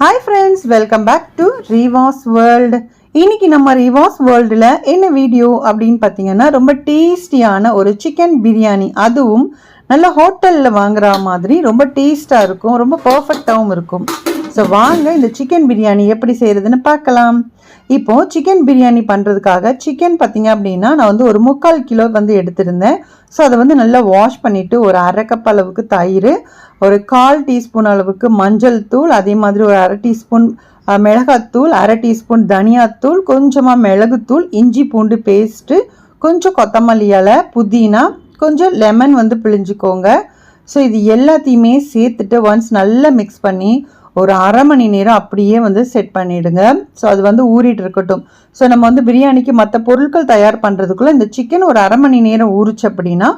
Hi friends welcome back to Reevas world இன்னைக்கு நம்ம ரீவாஸ் வேர்ல்டில் என்ன வீடியோ அப்படின்னு பார்த்தீங்கன்னா ரொம்ப டேஸ்டியான ஒரு சிக்கன் பிரியாணி அதுவும் நல்ல ஹோட்டலில் வாங்குற மாதிரி ரொம்ப டேஸ்ட்டாக இருக்கும் ரொம்ப பர்ஃபெக்டாகவும் இருக்கும். ஸோ வாங்க இந்த சிக்கன் பிரியாணி எப்படி செய்கிறதுன்னு பார்க்கலாம். இப்போ சிக்கன் பிரியாணி பண்ணுறதுக்காக சிக்கன் பார்த்தீங்க அப்படின்னா நான் வந்து ஒரு முக்கால் கிலோ வந்து எடுத்திருந்தேன். ஸோ அதை வந்து நல்லா வாஷ் பண்ணிவிட்டு ஒரு அரை கப் அளவுக்கு தயிர் ஒரு கால் டீஸ்பூன் அளவுக்கு மஞ்சள் தூள் அதே மாதிரி ஒரு அரை டீஸ்பூன் மிளகாத்தூள் அரை டீஸ்பூன் தனியாத்தூள் கொஞ்சமாக மிளகுத்தூள் இஞ்சி பூண்டு பேஸ்ட்டு கொஞ்சம் கொத்தமல்லி இலை புதினா கொஞ்சம் லெமன் வந்து பிழிஞ்சுக்கோங்க. ஸோ இது எல்லாத்தையுமே சேர்த்துட்டு ஒன்ஸ் நல்லா மிக்ஸ் பண்ணி ஒரு அரை மணி நேரம் அப்படியே வந்து செட் பண்ணிவிடுங்க ஸோ அது வந்து ஊறிட்டு இருக்கட்டும். ஸோ நம்ம வந்து பிரியாணிக்கு மற்ற பொருட்கள் தயார் பண்ணுறதுக்குள்ளே இந்த சிக்கன் ஒரு அரை மணி நேரம் ஊறிச்சு அப்படின்னா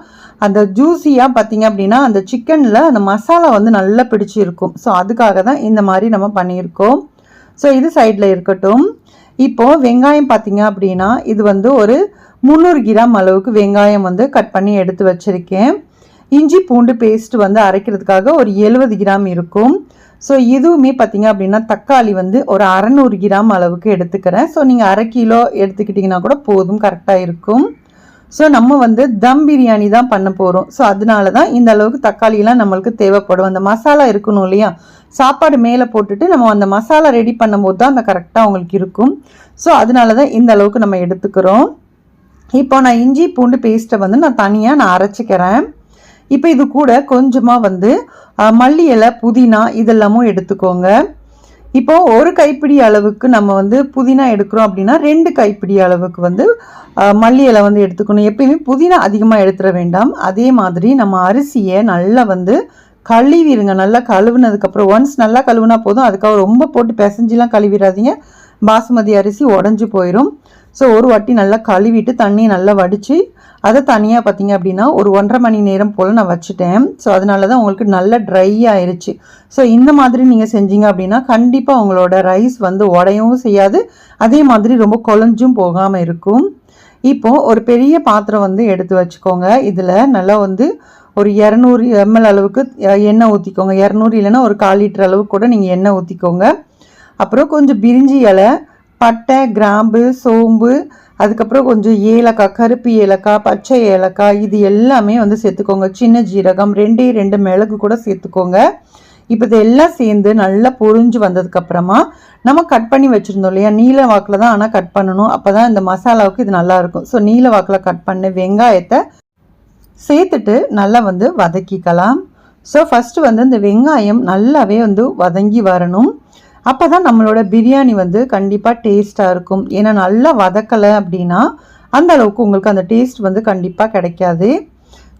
அந்த ஜூஸியாக பார்த்தீங்க அப்படின்னா அந்த சிக்கனில் அந்த மசாலா வந்து நல்லா பிடிச்சிருக்கும் ஸோ அதுக்காக தான் இந்த மாதிரி நம்ம பண்ணியிருக்கோம். ஸோ இது சைடில் இருக்கட்டும். இப்போது வெங்காயம் பார்த்தீங்க அப்படின்னா இது வந்து ஒரு முந்நூறு கிராம் அளவுக்கு வெங்காயம் வந்து கட் பண்ணி எடுத்து வச்சுருக்கேன். இஞ்சி பூண்டு பேஸ்ட் வந்து அரைக்கிறதுக்காக ஒரு எழுபது கிராம் இருக்கும். ஸோ இதுவுமே பார்த்தீங்க அப்படின்னா தக்காளி வந்து ஒரு அறநூறு கிராம் அளவுக்கு எடுத்துக்கிறேன். ஸோ நீங்கள் அரை கிலோ எடுத்துக்கிட்டிங்கன்னா கூட போதும் கரெக்டாக இருக்கும். ஸோ நம்ம வந்து தம் பிரியாணி தான் பண்ண போகிறோம் ஸோ அதனால தான் இந்த அளவுக்கு தக்காளியெலாம் நம்மளுக்கு தேவைப்படும். அந்த மசாலா இருக்கணும் இல்லையா? சாப்பாடு மேலே போட்டுட்டு நம்ம அந்த மசாலா ரெடி பண்ணும்போது தான் அந்த கரெக்டாக அவங்களுக்கு இருக்கும். ஸோ அதனால தான் இந்த அளவுக்கு நம்ம எடுத்துக்கிறோம். இப்போ நான் இஞ்சி பூண்டு பேஸ்ட்டை வந்து நான் தனியாக நான் அரைச்சிக்கிறேன். இப்போ இது கூட கொஞ்சமாக வந்து மல்லி இலை புதினா இதெல்லாமும் எடுத்துக்கோங்க. இப்போ ஒரு கைப்பிடி அளவுக்கு நம்ம வந்து புதினா எடுக்கிறோம் அப்படின்னா ரெண்டு கைப்பிடி அளவுக்கு வந்து மல்லி இலை வந்து எடுத்துக்கணும். எப்பயுமே புதினா அதிகமாக எடுத்துட வேண்டாம். அதே மாதிரி நம்ம அரிசியை நல்லா வந்து கழுவிடுங்க நல்லா கழுவுனதுக்கப்புறம் ஒன்ஸ் நல்லா கழுவுனா போதும். அதுக்காக ரொம்ப போட்டு பிசைஞ்சிலாம் கழுவிடாதீங்க. பாசுமதி அரிசி உடஞ்சி போயிடும் ஸோ ஒரு வாட்டி நல்லா கழுவிட்டு தண்ணியை நல்லா வடித்து அதை தனியாக பார்த்தீங்க அப்படின்னா ஒரு ஒன்றரை மணி நேரம் போல் நான் வச்சுட்டேன். ஸோ அதனால தான் உங்களுக்கு நல்லா ட்ரை ஆயிடுச்சு ஸோ இந்த மாதிரி நீங்கள் செஞ்சீங்க அப்படின்னா கண்டிப்பாக உங்களோட ரைஸ் வந்து உடையவும் செய்யாது. அதே மாதிரி ரொம்ப குழஞ்சும் போகாமல் இருக்கும். இப்போது ஒரு பெரிய பாத்திரம் வந்து எடுத்து வச்சுக்கோங்க. இதில் நல்லா வந்து ஒரு இரநூறு எம்எல் அளவுக்கு எண்ணெய் ஊற்றிக்கோங்க இரநூறு இல்லைன்னா ஒரு கால் லிட்டர் அளவுக்கு கூட நீங்கள் எண்ணெய் ஊற்றிக்கோங்க அப்புறம் கொஞ்சம் பிரிஞ்சி இலை பட்டை கிராம்பு சோம்பு அதுக்கப்புறம் கொஞ்சம் ஏலக்காய் கருப்பு ஏலக்காய் பச்சை ஏலக்காய் இது எல்லாமே வந்து சேர்த்துக்கோங்க. சின்ன ஜீரகம் ரெண்டே ரெண்டு மிளகு கூட சேர்த்துக்கோங்க. இப்போ இதெல்லாம் சேர்ந்து நல்லா பொரிஞ்சு வந்ததுக்கப்புறமா நம்ம கட் பண்ணி வச்சுருந்தோம் இல்லையா? நீல வாக்கில் தான் ஆனால் கட் பண்ணணும். அப்போ தான் இந்த மசாலாவுக்கு இது நல்லா இருக்கும். ஸோ நீல வாக்கில் கட் பண்ண வெங்காயத்தை சேர்த்துட்டு நல்லா வந்து வதக்கிக்கலாம். ஸோ ஃபஸ்ட்டு வந்து இந்த வெங்காயம் நல்லாவே வந்து வதங்கி வரணும். அப்போ தான் நம்மளோட பிரியாணி வந்து கண்டிப்பாக டேஸ்ட்டாக இருக்கும். ஏன்னா நல்லா வதக்கலை அப்படின்னா அந்த அளவுக்கு உங்களுக்கு அந்த டேஸ்ட் வந்து கண்டிப்பாக கிடைக்காது.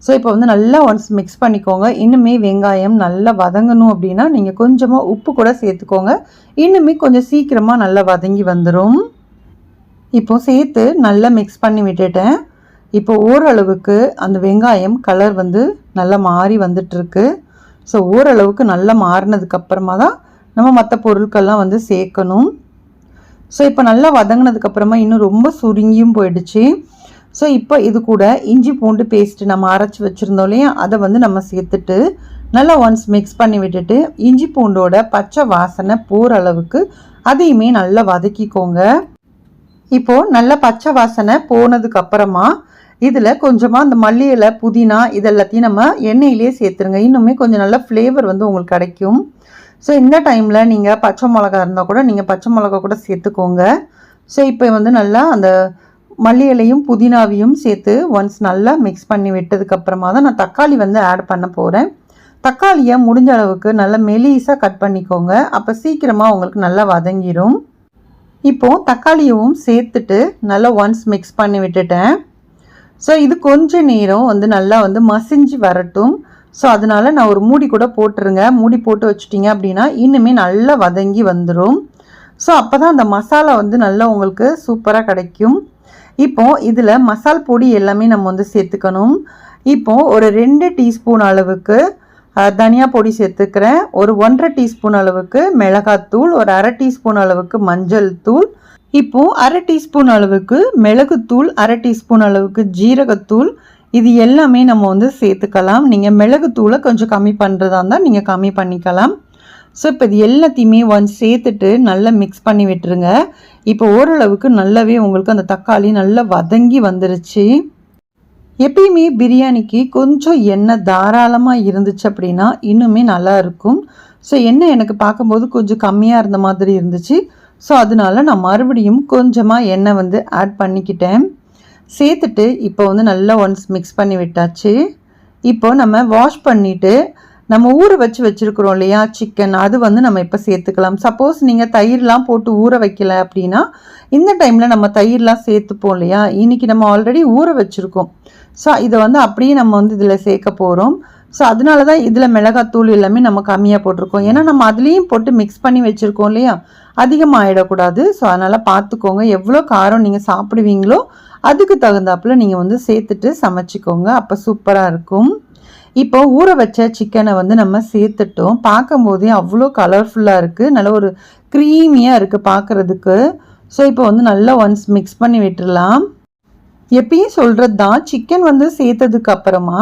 ஸோ இப்போ வந்து நல்லா ஒன்ஸ் மிக்ஸ் பண்ணிக்கோங்க. இன்னுமே வெங்காயம் நல்லா வதங்கணும் அப்படின்னா நீங்கள் கொஞ்சமாக உப்பு கூட சேர்த்துக்கோங்க. இன்னுமே கொஞ்சம் சீக்கிரமாக நல்லா வதங்கி வந்துடும் இப்போ சேர்த்து நல்லா மிக்ஸ் பண்ணி விட்டுட்டேன். இப்போ ஓரளவுக்கு அந்த வெங்காயம் கலர் வந்து நல்லா மாறி வந்துட்டுருக்கு. ஸோ ஓரளவுக்கு நல்லா மாறினதுக்கு அப்புறமா தான் நம்ம மற்ற பொருட்கள்லாம் வந்து சேர்க்கணும். ஸோ இப்போ நல்லா வதங்கினதுக்கப்புறமா இன்னும் ரொம்ப சுருங்கியும் போயிடுச்சு. ஸோ இப்போ இது கூட இஞ்சி பூண்டு பேஸ்ட் நம்ம அரைச்சி வச்சுருந்தோம் இல்லையா? அதை வந்து நம்ம சேர்த்துட்டு நல்லா ஒன்ஸ் மிக்ஸ் பண்ணி விட்டுட்டு இஞ்சி பூண்டோட பச்சை வாசனை போகிற அளவுக்கு அதையுமே நல்லா வதக்கிக்கோங்க. இப்போது நல்லா பச்சை வாசனை போனதுக்கப்புறமா இதில் கொஞ்சமாக அந்த மல்லி இலை புதினா இதெல்லாத்தையும் நம்ம எண்ணெயிலே சேர்த்துருங்க. இன்னுமே கொஞ்சம் நல்லா ஃப்ளேவர் வந்து உங்களுக்கு கிடைக்கும். ஸோ இந்த டைமில் நீங்கள் பச்சை மிளகா இருந்தால் கூட நீங்கள் பச்சை மிளகா கூட சேர்த்துக்கோங்க. ஸோ இப்போ வந்து நல்லா அந்த மல்லி இலையும் புதினாவையும் சேர்த்து ஒன்ஸ் நல்லா மிக்ஸ் பண்ணி விட்டதுக்கப்புறமா தான் நான் தக்காளி வந்து ஆட் பண்ண போகிறேன் தக்காளியை முடிஞ்ச அளவுக்கு நல்லா மெலீஸாக கட் பண்ணிக்கோங்க. அப்போ சீக்கிரமாக உங்களுக்கு நல்லா வதங்கிடும் இப்போது தக்காளியவும் சேர்த்துட்டு நல்லா ஒன்ஸ் மிக்ஸ் பண்ணி விட்டுட்டேன். ஸோ இது கொஞ்ச நேரம் வந்து நல்லா வந்து மசிஞ்சு வரட்டும். ஸோ அதனால நான் ஒரு மூடி கூட போட்டுருங்க. மூடி போட்டு வச்சுட்டிங்க அப்படின்னா இன்னுமே நல்லா வதங்கி வந்துடும் ஸோ அப்போ தான் அந்த மசாலா வந்து நல்லா உங்களுக்கு சூப்பராக கிடைக்கும். இப்போது இதில் மசால் பொடி எல்லாமே நம்ம வந்து சேர்த்துக்கணும். இப்போது ஒரு ரெண்டு டீஸ்பூன் அளவுக்கு தனியா பொடி சேர்த்துக்கிறேன். ஒரு ஒன்றரை டீஸ்பூன் அளவுக்கு மிளகாத்தூள் ஒரு அரை டீஸ்பூன் அளவுக்கு மஞ்சள் தூள். இப்போது அரை டீஸ்பூன் அளவுக்கு மிளகுத்தூள் அரை டீஸ்பூன் அளவுக்கு ஜீரகத்தூள் இது எல்லாமே நம்ம வந்து சேர்த்துக்கலாம். நீங்கள் மிளகுத்தூளை கொஞ்சம் கம்மி பண்ணுறதா இருந்தால் நீங்கள் கம்மி பண்ணிக்கலாம். ஸோ இப்போ இது எல்லாத்தையுமே ஒன்ஸ் சேர்த்துட்டு நல்லா மிக்ஸ் பண்ணி விட்டுருங்க. இப்போ ஓரளவுக்கு நல்லாவே உங்களுக்கு அந்த தக்காளி நல்லா வதங்கி வந்துருச்சு. எப்பயுமே பிரியாணிக்கு கொஞ்சம் எண்ணெய் தாராளமாக இருந்துச்சு அப்படின்னா இன்னுமே நல்லா இருக்கும். ஸோ எண்ணெய் எனக்கு பார்க்கும்போது கொஞ்சம் கம்மியாக இருந்த மாதிரி இருந்துச்சு. ஸோ அதனால நான் மறுபடியும் கொஞ்சமாக எண்ணெய் வந்து ஆட் பண்ணிக்கிட்டேன். சேர்த்துட்டு இப்போ வந்து நல்லா ஒன்ஸ் மிக்ஸ் பண்ணி விட்டாச்சு. இப்போ நம்ம வாஷ் பண்ணிவிட்டு நம்ம ஊற வச்சு வச்சுருக்குறோம் இல்லையா சிக்கன் அது வந்து நம்ம இப்போ சேர்த்துக்கலாம். சப்போஸ் நீங்கள் தயிர்லாம் போட்டு ஊற வைக்கல அப்படின்னா இந்த டைமில் நம்ம தயிர்லாம் சேர்த்துப்போம் இல்லையா? இன்றைக்கி நம்ம ஆல்ரெடி ஊற வச்சுருக்கோம். ஸோ இதை வந்து அப்படியே நம்ம வந்து இதில் சேர்க்க போகிறோம் ஸோ அதனால தான் இதில் மிளகாத்தூள் எல்லாமே நம்ம கம்மியாக போட்டிருக்கோம். ஏன்னா நம்ம அதுலேயும் போட்டு மிக்ஸ் பண்ணி வச்சுருக்கோம் இல்லையா? அதிகமாக ஆகிடக்கூடாது ஸோ அதனால் பார்த்துக்கோங்க. எவ்வளோ காரம் நீங்கள் சாப்பிடுவீங்களோ அதுக்கு தகுந்தாப்புல நீங்கள் வந்து சேர்த்துட்டு சமைச்சிக்கோங்க. அப்போ சூப்பராக இருக்கும். இப்போ ஊற வச்ச சிக்கனை வந்து நம்ம சேர்த்துட்டோம். பார்க்கும்போதே அவ்வளோ கலர்ஃபுல்லாக இருக்குது நல்ல ஒரு க்ரீமியாக இருக்குது பார்க்குறதுக்கு. ஸோ இப்போ வந்து நல்லா ஒன்ஸ் மிக்ஸ் பண்ணி விட்டுடலாம். எப்பயும் சொல்கிறது தான் சிக்கன் வந்து சேர்த்ததுக்கு அப்புறமா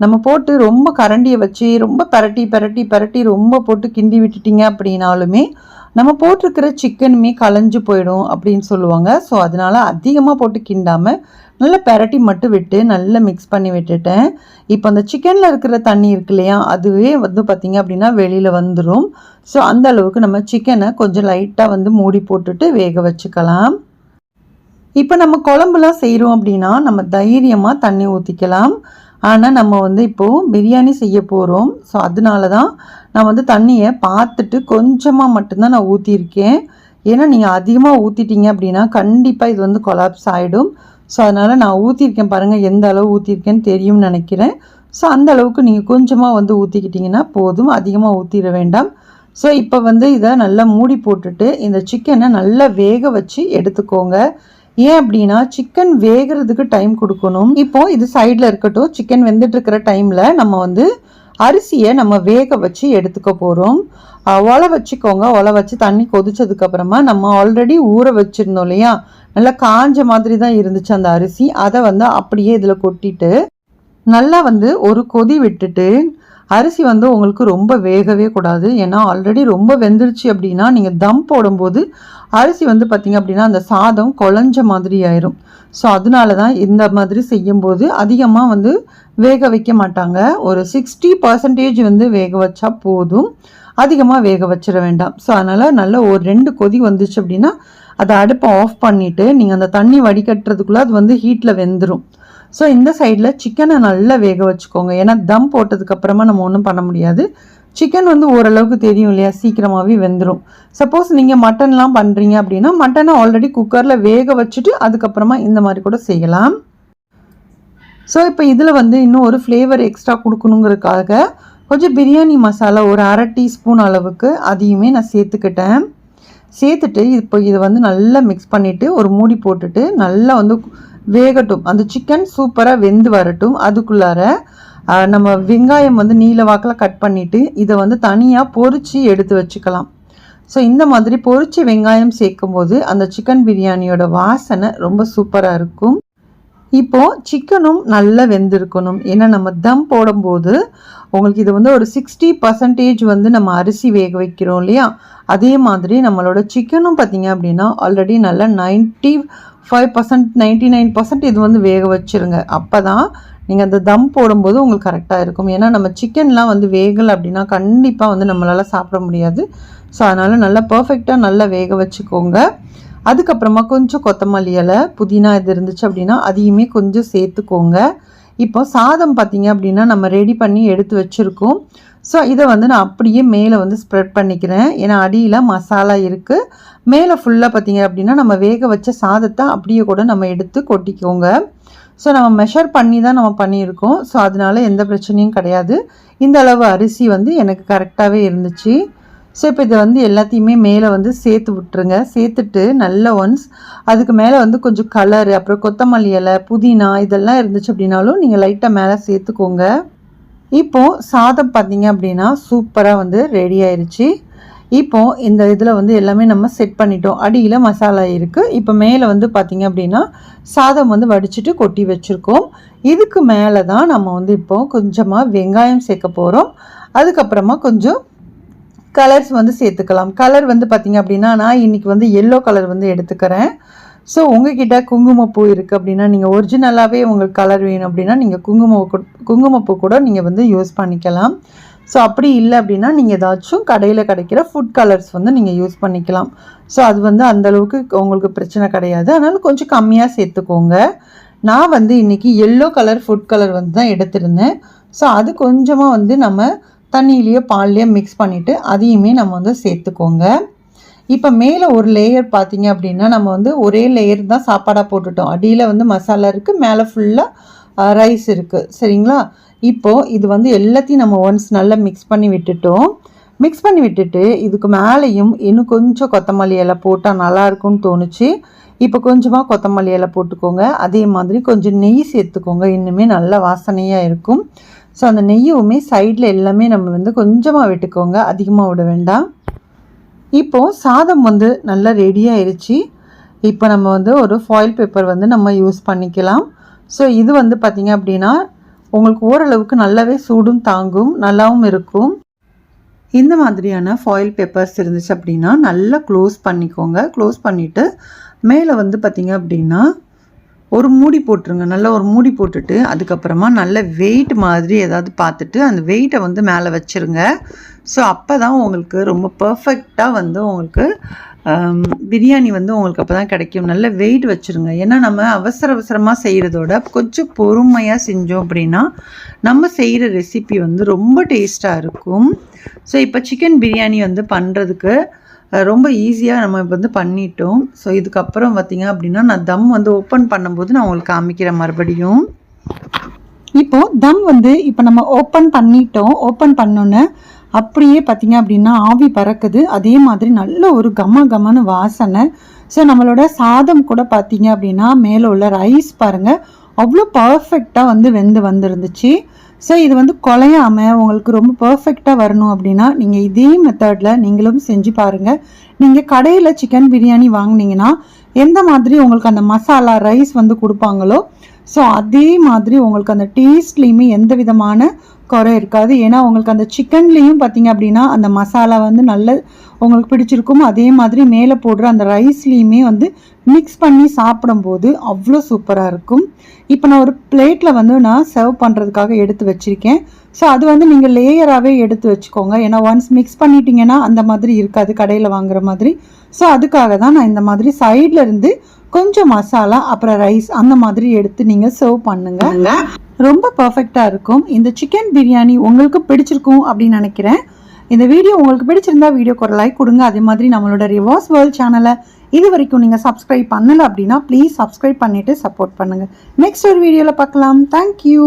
நம்ம போட்டு ரொம்ப கரண்டியை வச்சு ரொம்ப பரட்டி பரட்டி பரட்டி ரொம்ப போட்டு கிண்டி விட்டுட்டீங்க அப்படின்னாலுமே நம்ம போட்டிருக்கிற சிக்கனுமே கலைஞ்சு போயிடும் அப்படின்னு சொல்லுவாங்க. ஸோ அதனால் அதிகமாக போட்டு கிண்டாமல் நல்லா பெரட்டி மட்டும் விட்டு நல்லா மிக்ஸ் பண்ணி விட்டுட்டேன். இப்போ அந்த சிக்கனில் இருக்கிற தண்ணி இருக்கு இல்லையா அதுவே வந்து பார்த்திங்க அப்படின்னா வெளியில் வந்துடும் ஸோ அந்த அளவுக்கு நம்ம சிக்கனை கொஞ்சம் லைட்டாக வந்து மூடி போட்டுட்டு வேக வச்சுக்கலாம். இப்போ நம்ம குழம்புலாம் செய்கிறோம் அப்படின்னா நம்ம தைரியமாக தண்ணி ஊற்றிக்கலாம் ஆனால் நம்ம வந்து இப்போது பிரியாணி செய்ய போகிறோம் ஸோ அதனால தான் நான் வந்து தண்ணியை பார்த்துட்டு கொஞ்சமாக மட்டும்தான் நான் ஊற்றிருக்கேன் ஏன்னா நீங்கள் அதிகமாக ஊற்றிட்டீங்க அப்படின்னா கண்டிப்பாக இது வந்து கொலாப்ஸ் ஆகிடும் ஸோ அதனால் நான் ஊற்றிருக்கேன் பாருங்கள் எந்த அளவு ஊற்றிருக்கேன்னு தெரியும்னு நினைக்கிறேன். ஸோ அந்த அளவுக்கு நீங்கள் கொஞ்சமாக வந்து ஊற்றிக்கிட்டிங்கன்னா போதும் அதிகமாக ஊற்றிட வேண்டாம். ஸோ இப்போ வந்து இதை நல்லா மூடி போட்டுட்டு இந்த சிக்கனை நல்லா வேக வச்சு எடுத்துக்கோங்க. ஏன் அப்படின்னா சிக்கன் வேகிறதுக்கு டைம் கொடுக்கணும். இப்போ இது சைடில் இருக்கட்டும் சிக்கன் வெந்துட்டு இருக்கிற டைமில் நம்ம வந்து அரிசியை நம்ம வேக வச்சு எடுத்துக்க போகிறோம் ஒலை வச்சுக்கோங்க. ஒலை வச்சு தண்ணி கொதிச்சதுக்கப்புறமா நம்ம ஆல்ரெடி ஊற வச்சுருந்தோம் இல்லையா? நல்லா காஞ்ச மாதிரி தான் இருந்துச்சு அந்த அரிசி. அதை வந்து அப்படியே இதில் கொட்டிட்டு நல்லா வந்து ஒரு கொதி விட்டுட்டு அரிசி வந்து உங்களுக்கு ரொம்ப வேகவே கூடாது. ஏன்னா ஆல்ரெடி ரொம்ப வெந்துருச்சு அப்படின்னா நீங்கள் தம் போடும்போது அரிசி வந்து பார்த்திங்க அப்படின்னா அந்த சாதம் குழஞ்ச மாதிரி ஆயிரும். ஸோ அதனால தான் இந்த மாதிரி செய்யும்போது அதிகமாக வந்து வேக வைக்க மாட்டாங்க. ஒரு சிக்ஸ்டி பர்சன்டேஜ் வந்து வேக வச்சா போதும். அதிகமாக வேக வச்சிட வேண்டாம். ஸோ அதனால் நல்ல ஒரு ரெண்டு கொதி வந்துச்சு அப்படின்னா அதை அடுப்பை ஆஃப் பண்ணிவிட்டு நீங்கள் அந்த தண்ணி வடிகட்டுறதுக்குள்ளே அது வந்து ஹீட்டில் வெந்துடும் ஸோ இந்த சைடில் சிக்கனை நல்லா வேக வச்சுக்கோங்க. ஏன்னா தம் போட்டதுக்கப்புறமா நம்ம ஒன்றும் பண்ண முடியாது. சிக்கன் வந்து ஓரளவுக்கு தெரியும் இல்லையா? சீக்கிரமாகவே வெந்துடும் சப்போஸ் நீங்கள் மட்டன்லாம் பண்ணுறீங்க அப்படின்னா மட்டனை ஆல்ரெடி குக்கரில் வேக வச்சுட்டு அதுக்கப்புறமா இந்த மாதிரி கூட செய்யலாம். ஸோ இப்போ இதில் வந்து இன்னும் ஒரு ஃப்ளேவர் எக்ஸ்ட்ரா கொடுக்கணுங்கிறதுக்காக கொஞ்சம் பிரியாணி மசாலா ஒரு அரை டீஸ்பூன் அளவுக்கு அதையுமே நான் சேர்த்துக்கிட்டேன். சேர்த்துட்டு இப்போ இதை வந்து நல்லா மிக்ஸ் பண்ணிவிட்டு ஒரு மூடி போட்டுட்டு நல்லா வந்து வேகட்டும். அந்த சிக்கன் சூப்பராக வெந்து வரட்டும். அதுக்குள்ளார நம்ம வெங்காயம் வந்து நீல வாக்கில் கட் பண்ணிவிட்டு இதை வந்து தனியாக பொறிச்சு எடுத்து வச்சுக்கலாம். ஸோ இந்த மாதிரி பொறிச்சு வெங்காயம் சேர்க்கும் போது அந்த சிக்கன் பிரியாணியோட வாசனை ரொம்ப சூப்பராக இருக்கும். இப்போது சிக்கனும் நல்லா வெந்திருக்கணும். ஏன்னா நம்ம தம் போடும்போது உங்களுக்கு இது வந்து ஒரு சிக்ஸ்டி பர்சன்டேஜ் வந்து நம்ம அரிசி வேக வைக்கிறோம் இல்லையா? அதே மாதிரி நம்மளோட சிக்கனும் பார்த்தீங்க அப்படின்னா ஆல்ரெடி நல்லா ninety five percent ninety nine percent இது வந்து வேக வச்சுருங்க. அப்போ தான் நீங்கள் அந்த தம் போடும்போது உங்களுக்கு கரெக்டாக இருக்கும். ஏன்னா நம்ம சிக்கன்லாம் வந்து வேகலை அப்படின்னா கண்டிப்பாக வந்து நம்மளால் சாப்பிட முடியாது. ஸோ அதனால் நல்லா பர்ஃபெக்டாக நல்லா வேக வச்சுக்கோங்க. அதுக்கப்புறமா கொஞ்சம் கொத்தமல்லி இலை புதினா இது இருந்துச்சு அப்படின்னா அதையுமே கொஞ்சம் சேர்த்துக்கோங்க. இப்போ சாதம் பார்த்தீங்க அப்படின்னா நம்ம ரெடி பண்ணி எடுத்து வச்சுருக்கோம். ஸோ இதை வந்து நான் அப்படியே மேலே வந்து ஸ்ப்ரெட் பண்ணிக்கிறேன். ஏன்னா அடியில் மசாலா இருக்குது மேலே ஃபுல்லாக பார்த்தீங்க அப்படின்னா நம்ம வேக வச்ச சாதத்தை அப்படியே கூட நம்ம எடுத்து கொட்டிக்கோங்க. ஸோ நம்ம மெஷர் பண்ணி தான் நம்ம பண்ணியிருக்கோம். ஸோ அதனால எந்த பிரச்சனையும் கிடையாது. இந்த அளவு அரிசி வந்து எனக்கு கரெக்டாகவே இருந்துச்சு. ஸோ இப்போ இதை வந்து எல்லாத்தையுமே மேலே வந்து சேர்த்து விட்டுருங்க. சேர்த்துட்டு நல்ல ஒன்ஸ் அதுக்கு மேலே வந்து கொஞ்சம் கலரு அப்புறம் கொத்தமல்லி இலை புதினா இதெல்லாம் இருந்துச்சு அப்படின்னாலும் நீங்கள் லைட்டாக மேலே சேர்த்துக்கோங்க. இப்போது சாதம் பார்த்தீங்க அப்படின்னா சூப்பராக வந்து ரெடி ஆயிடுச்சு இப்போது இந்த இதில் வந்து எல்லாமே நம்ம செட் பண்ணிட்டோம். அடியில் மசாலா இருக்குது இப்போ மேலே வந்து பார்த்திங்க அப்படின்னா சாதம் வந்து வடிச்சிட்டு கொட்டி வச்சுருக்கோம். இதுக்கு மேலே தான் நம்ம வந்து இப்போது கொஞ்சமாக வெங்காயம் சேர்க்க போகிறோம் அதுக்கப்புறமா கொஞ்சம் கலர்ஸ் வந்து சேர்த்துக்கலாம். கலர் வந்து பார்த்தீங்க அப்படின்னா நான் இன்னைக்கு வந்து எல்லோ கலர் வந்து எடுத்துக்கிறேன். ஸோ உங்ககிட்ட குங்குமப்பூ இருக்குது அப்படின்னா நீங்கள் ஒரிஜினலாகவே உங்களுக்கு கலர் வேணும் அப்படின்னா நீங்கள் குங்கும குங்குமப்பூ கூட நீங்கள் வந்து யூஸ் பண்ணிக்கலாம். ஸோ அப்படி இல்லை அப்படின்னா நீங்கள் ஏதாச்சும் கடையில் கிடைக்கிற ஃபுட் கலர்ஸ் வந்து நீங்கள் யூஸ் பண்ணிக்கலாம். ஸோ அது வந்து அந்தளவுக்கு உங்களுக்கு பிரச்சனை கிடையாது. அதனால் கொஞ்சம் கம்மியாக சேர்த்துக்கோங்க. நான் வந்து இன்றைக்கி எல்லோ கலர் ஃபுட் கலர் வந்து தான் எடுத்திருந்தேன். ஸோ அது கொஞ்சமாக வந்து நம்ம தண்ணியிலையோ பால்லையோ மிக்ஸ் பண்ணிவிட்டு அதையுமே நம்ம வந்து சேர்த்துக்கோங்க. இப்போ மேலே ஒரு லேயர் பார்த்தீங்க அப்படின்னா நம்ம வந்து ஒரே லேயர் தான் சாப்பாடாக போட்டுட்டோம். அடியில் வந்து மசாலா இருக்குது மேலே ஃபுல்லாக ரைஸ் இருக்குது சரிங்களா? இப்போது இது வந்து எல்லாத்தையும் நம்ம ஒன்ஸ் நல்லா மிக்ஸ் பண்ணி விட்டுட்டோம். மிக்ஸ் பண்ணி விட்டுட்டு இதுக்கு மேலேயும் இன்னும் கொஞ்சம் கொத்தமல்லி இலை போட்டால் நல்லாயிருக்கும்னு தோணுச்சு. இப்போ கொஞ்சமாக கொத்தமல்லி இலை போட்டுக்கோங்க. அதே மாதிரி கொஞ்சம் நெய் சேர்த்துக்கோங்க. இன்னுமே நல்ல வாசனையாக இருக்கும். ஸோ அந்த நெய்யுமே சைடில் எல்லாமே நம்ம வந்து கொஞ்சமாக விட்டுக்கோங்க. அதிகமாக விட வேண்டாம். இப்போது சாதம் வந்து நல்லா ரெடி ஆயிடுச்சு இப்போ நம்ம வந்து ஒரு ஃபாயில் பேப்பர் வந்து நம்ம யூஸ் பண்ணிக்கலாம். ஸோ இது வந்து பார்த்திங்க அப்படின்னா உங்களுக்கு ஓரளவுக்கு நல்லாவே சூடும் தாங்கும் நல்லாவும் இருக்கும். இந்த மாதிரியான ஃபாயில் பேப்பர்ஸ் இருந்துச்சு அப்படின்னா நல்லா க்ளோஸ் பண்ணிக்கோங்க. க்ளோஸ் பண்ணிவிட்டு மேலே வந்து பார்த்திங்க அப்படின்னா ஒரு மூடி போட்டுருங்க. நல்லா ஒரு மூடி போட்டுட்டு அதுக்கப்புறமா நல்ல வெயிட் மாதிரி ஏதாவது பார்த்துட்டு அந்த வெயிட்டை வந்து மேலே வச்சுருங்க. ஸோ அப்போ தான் உங்களுக்கு ரொம்ப பர்ஃபெக்டாக வந்து உங்களுக்கு um, பிரியாணி வந்து உங்களுக்கு அப்போ தான் கிடைக்கும். நல்ல வெயிட் வச்சுருங்க. ஏன்னா நம்ம அவசர அவசரமாக செய்கிறதோட கொஞ்சம் பொறுமையாக செஞ்சோம் அப்படின்னா நம்ம செய்கிற ரெசிபி வந்து ரொம்ப டேஸ்ட்டாக இருக்கும். ஸோ இப்போ சிக்கன் பிரியாணி வந்து பண்ணுறதுக்கு ரொம்ப ஈஸியாக நம்ம வந்து பண்ணிட்டோம். ஸோ இதுக்கப்புறம் பார்த்திங்க அப்படின்னா நான் தம் வந்து ஓப்பன் பண்ணும்போது நான் உங்களுக்கு காமிக்கிறேன் மறுபடியும். இப்போது தம் வந்து இப்போ நம்ம ஓப்பன் பண்ணிட்டோம். ஓப்பன் பண்ணோன்னே அப்படியே பார்த்தீங்க அப்படின்னா ஆவி பறக்குது. அதே மாதிரி நல்ல ஒரு கம கமனு வாசனை. ஸோ நம்மளோட சாதம் கூட பார்த்தீங்க அப்படின்னா மேலே உள்ள ரைஸ் பாருங்கள் அவ்வளோ பர்ஃபெக்டாக வந்து வெந்து வந்துருந்துச்சு. ஸோ இது வந்து குலையாமல் உங்களுக்கு ரொம்ப பர்ஃபெக்டாக வரணும் அப்படின்னா நீங்கள் இதே மெத்தடில் நீங்களும் செஞ்சு பாருங்கள் நீங்கள் கடையில் சிக்கன் பிரியாணி வாங்கினீங்கன்னா எந்த மாதிரி உங்களுக்கு அந்த மசாலா ரைஸ் வந்து கொடுப்பாங்களோ ஸோ அதே மாதிரி உங்களுக்கு அந்த டேஸ்ட்லேயுமே எந்த விதமான குறை இருக்காது. ஏன்னா உங்களுக்கு அந்த சிக்கன்லேயும் பார்த்தீங்க அப்படின்னா அந்த மசாலா வந்து நல்ல உங்களுக்கு பிடிச்சிருக்கும். அதே மாதிரி மேலே போடுற அந்த ரைஸ்லேயுமே வந்து மிக்ஸ் பண்ணி சாப்பிடும்போது அவ்வளோ சூப்பராக இருக்கும். இப்போ நான் ஒரு பிளேட்டில் வந்து நான் சர்வ் பண்ணுறதுக்காக எடுத்து வச்சுருக்கேன். ஸோ அது வந்து நீங்கள் லேயராகவே எடுத்து வச்சுக்கோங்க. ஏன்னா ஒன்ஸ் மிக்ஸ் பண்ணிட்டீங்கன்னா அந்த மாதிரி இருக்காது. கடையில் வாங்குற மாதிரி. ஸோ அதுக்காக தான் நான் இந்த மாதிரி சைடில் இருந்து கொஞ்சம் மசாலா அப்புறம் ரைஸ் அந்த மாதிரி எடுத்து நீங்கள் சர்வ் பண்ணுங்க. ரொம்ப பர்ஃபெக்டாக இருக்கும். இந்த சிக்கன் பிரியாணி உங்களுக்கு பிடிச்சிருக்கும் அப்படின்னு நினைக்கிறேன். இந்த வீடியோ உங்களுக்கு பிடிச்சிருந்தா வீடியோக்கு ஒரு லைக் கொடுங்க. அதே மாதிரி நம்மளோட ரிவர்ஸ் வேர்ல்ட் சேனலை இது வரைக்கும் நீங்கள் சப்ஸ்கிரைப் பண்ணலை அப்படின்னா ப்ளீஸ் சப்ஸ்கிரைப் பண்ணிவிட்டு சப்போர்ட் பண்ணுங்கள் நெக்ஸ்ட் ஒரு வீடியோவில் பார்க்கலாம். தேங்க்யூ